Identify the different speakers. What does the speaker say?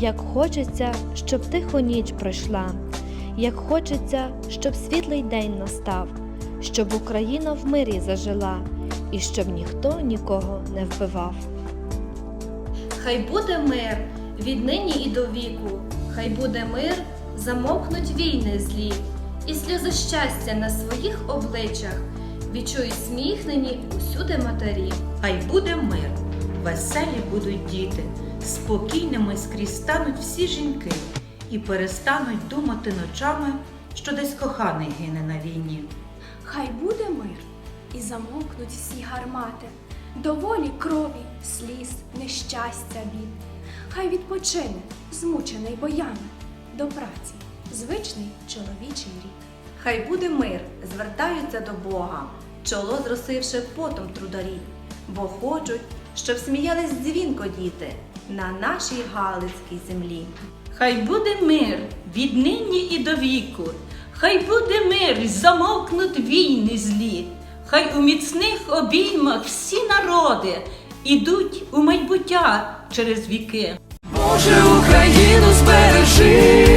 Speaker 1: Як хочеться, щоб тихо ніч пройшла, як хочеться, щоб світлий день настав, щоб Україна в мирі зажила, і щоб ніхто нікого не вбивав.
Speaker 2: Хай буде мир віднині і до віку, хай буде мир, замовкнуть війни злі, і сльози щастя на своїх обличчях. Відчують сміхнені усюди матері.
Speaker 3: Хай буде мир, веселі будуть діти, спокійними скрізь стануть всі жінки і перестануть думати ночами, що десь коханий гине на війні.
Speaker 4: Хай буде мир, і замовкнуть всі гармати, доволі крові, сліз, нещастя бід. Хай відпочине, змучений боями, до праці, звичний чоловічий рід.
Speaker 5: Хай буде мир, звертаються до Бога, чоло зросивши потом трударі, бо хочуть, щоб сміялись дзвінко діти на нашій Галицькій землі.
Speaker 3: Хай буде мир віднині і до віку, хай буде мир, й замовкнуть війни злі, хай у міцних обіймах всі народи ідуть у майбуття через віки.
Speaker 6: Боже, Україну збережи,